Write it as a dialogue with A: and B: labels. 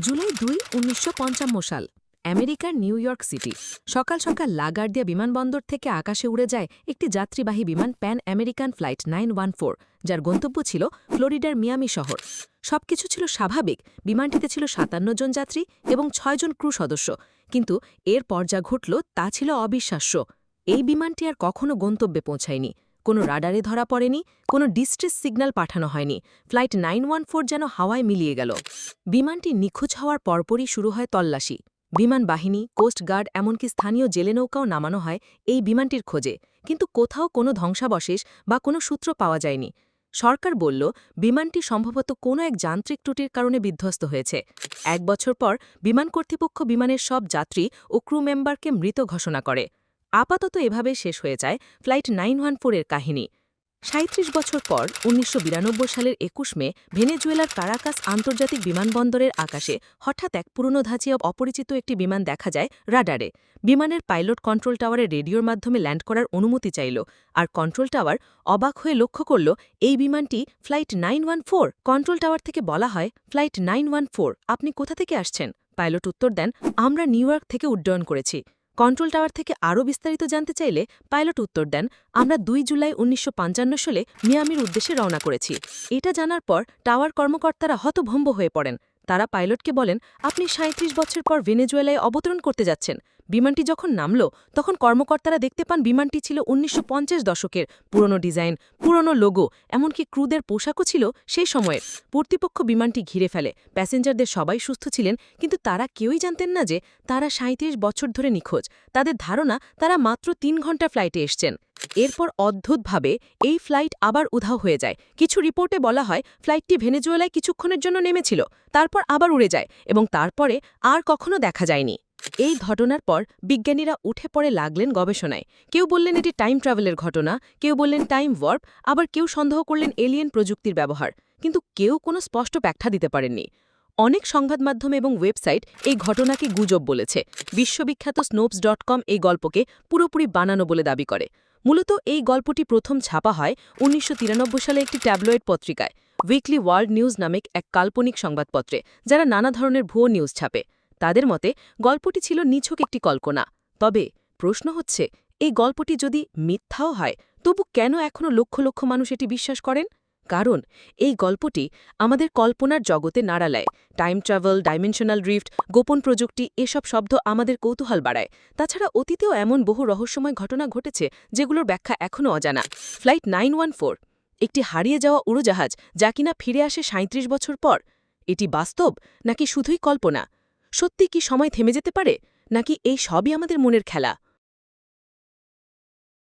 A: জুলাই দুই, উনিশশো সাল, আমেরিকার নিউ ইয়র্ক সিটি। সকাল সকাল লাগার্দিয়া বিমানবন্দর থেকে আকাশে উড়ে যায় একটি যাত্রীবাহী বিমান Pan American flight nine one four, যার গন্তব্য ছিল ফ্লোরিডার মিয়ামি শহর। সবকিছু ছিল স্বাভাবিক, বিমানটিতে ছিল সাতান্ন জন যাত্রী এবং ছয়জন ক্রু সদস্য। কিন্তু এর পর যা ঘটল তা ছিল অবিশ্বাস্য। এই বিমানটি আর কখনো গন্তব্যে পৌঁছায়নি। কোনো রাডারে ধরা পড়েনি, কোনো ডিস্ট্রেস সিগন্যাল পাঠানো হয়নি। ফ্লাইট নাইন যেন হাওয়ায় মিলিয়ে গেল। বিমানটি নিখোঁজ হওয়ার পরপরই শুরু হয় তল্লাশি। বিমান বাহিনী কোস্টগার্ড এমনকি স্থানীয় জেলে নৌকাও নামানো হয় এই বিমানটির খোঁজে। কিন্তু কোথাও কোনো ধ্বংসাবশেষ বা কোনো সূত্র পাওয়া যায়নি। সরকার বলল, বিমানটি সম্ভবত কোনো এক যান্ত্রিক ত্রুটির কারণে বিধ্বস্ত হয়েছে। এক বছর পর বিমান কর্তৃপক্ষ বিমানের সব যাত্রী ও ক্রু মেম্বারকে মৃত ঘোষণা করে। আপাতত এভাবে শেষ হয়ে যায় ফ্লাইট নাইন ওয়ান ফোরের কাহিনী। সাঁত্রিশ বছর পর, উনিশশো বিরানব্বই সালের একুশ মে, ভেনেজুয়েলার কারাকাস আন্তর্জাতিক বিমানবন্দরের আকাশে হঠাৎ এক পুরনো ধাঁচিয়ে অপরিচিত একটি বিমান দেখা যায় রাডারে। বিমানের পাইলট কন্ট্রোল টাওয়ারে রেডিওর মাধ্যমে ল্যান্ড করার অনুমতি চাইল আর কন্ট্রোল টাওয়ার অবাক হয়ে লক্ষ্য করল, এই বিমানটি ফ্লাইট নাইন কন্ট্রোল টাওয়ার থেকে বলা হয় ফ্লাইট নাইন আপনি কোথা থেকে আসছেন? পাইলট উত্তর দেন, আমরা নিউ থেকে উড্ডয়ন করেছি। কন্ট্রোল টাওয়ার থেকে আরও বিস্তারিত জানতে চাইলে পাইলট উত্তর দেন, আমরা দুই জুলাই উনিশশো পঞ্চান্ন সালে মিয়ামির উদ্দেশ্যে রওনা করেছি। এটা জানার পর টাওয়ার কর্মকর্তারা হতভম্ব হয়ে পড়েন। তারা পাইলটকে বলেন, আপনি সাঁত্রিশ বছর পর ভেনেজুয়েলায় অবতরণ করতে যাচ্ছেন। বিমানটি যখন নামল, তখন কর্মকর্তারা দেখতে পান বিমানটি ছিল উনিশশো পঞ্চাশ দশকের পুরনো ডিজাইন, পুরনো লোগো, এমনকি ক্রুদের পোশাকও ছিল সেই সময়ের। কর্তৃপক্ষ বিমানটি ঘিরে ফেলে। প্যাসেঞ্জারদের সবাই সুস্থ ছিলেন, কিন্তু তারা কেউই জানতেন না যে তারা সাঁত্রিশ বছর ধরে নিখোঁজ। তাদের ধারণা, তারা মাত্র তিন ঘণ্টা ফ্লাইটে এসছেন। এরপর অদ্ভুতভাবে এই ফ্লাইট আবার উধাও হয়ে যায়। কিছু রিপোর্টে বলা হয়, ফ্লাইটটি ভেনেজুয়েলায় কিছুক্ষণের জন্য নেমেছিল, তারপর আবার উড়ে যায় এবং তারপরে আর কখনো দেখা যায়নি। এই ঘটনার পর বিজ্ঞানীরা উঠে পড়ে লাগলেন গবেষণায়। কেউ বললেন এটি টাইম ট্রাভেলের ঘটনা, কেউ বললেন টাইম ওয়ার্প আবার কেউ সন্দেহ করলেন এলিয়েন প্রযুক্তির ব্যবহার। কিন্তু কেউ কোনো স্পষ্ট ব্যাখ্যা দিতে পারেননি। অনেক সংবাদ মাধ্যম এবং ওয়েবসাইট এই ঘটনাকে গুজব বলেছে। বিশ্ববিখ্যাত স্নোপস ডট কম এই গল্পকে পুরোপুরি বানানো বলে দাবি করে। মূলত এই গল্পটি প্রথম ছাপা হয় উনিশশো তিরানব্বই সালে একটি ট্যাবলয়েড পত্রিকায় উইকলি ওয়ার্ল্ড নিউজ নামে এক কাল্পনিক সংবাদপত্রে, যারা নানা ধরনের ভুয়ো নিউজ ছাপে। তাদের মতে, গল্পটি ছিল নিছক একটি কল্পনা। তবে প্রশ্ন হচ্ছে, এই গল্পটি যদি মিথ্যাও হয়, তবু কেন এখনও লক্ষ লক্ষ মানুষ এটি বিশ্বাস করেন? কারণ, এই গল্পটি আমাদের কল্পনার জগতে নাড়ালায় টাইম ট্রাভেল, ডাইমেনশনাল ড্রিফট, গোপন প্রযুক্তি, এসব শব্দ আমাদের কৌতূহল বাড়ায়। তাছাড়া অতীতেও এমন বহু রহস্যময় ঘটনা ঘটেছে, যেগুলোর ব্যাখ্যা এখনও অজানা। ফ্লাইট নাইন একটি হারিয়ে যাওয়া উড়োজাহাজ যা কিনা ফিরে আসে সাঁত্রিশ বছর পর? এটি বাস্তব, নাকি শুধুই কল্পনা? সত্যি কি সময় থেমে যেতে পারে? নাকি এই সবই আমাদের মনের খেলা?